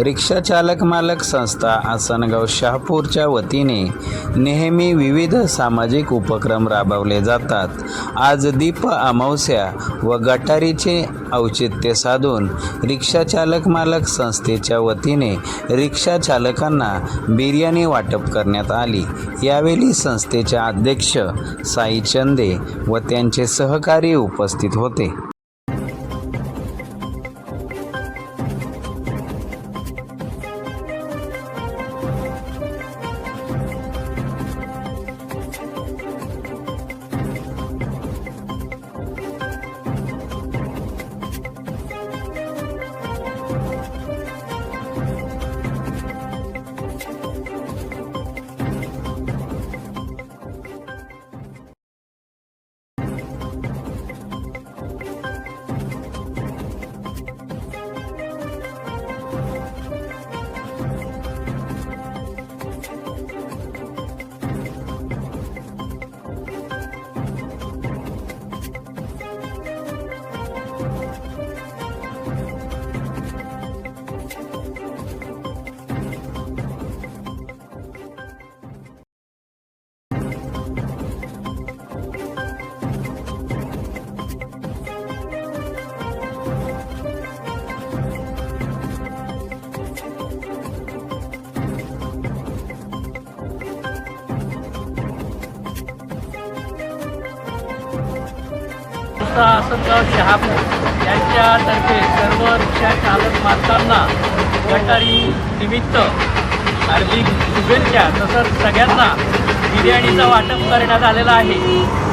रिक्षा चालक मालक संस्था आसनगाव शहापूरच्या वतीने नेहमी विविध सामाजिक उपक्रम राबवले जातात. आज दीप अमावस्या व गटारीचे औचित्य साधून रिक्षा चालक मालक संस्थेच्या वतीने रिक्षा चालकांना बिर्याणी वाटप करण्यात आली. यावेळी संस्थेच्या अध्यक्ष साई चंदे व त्यांचे सहकारी उपस्थित होते. संस्था आसनगाव शहापूर यांच्यातर्फे सर्व रिक्षा चालक मालकांना गटारी निमित्त हार्दिक शुभेच्छा. तसंच सगळ्यांना बिर्याणीचं वाटप करण्यात आलेलं आहे.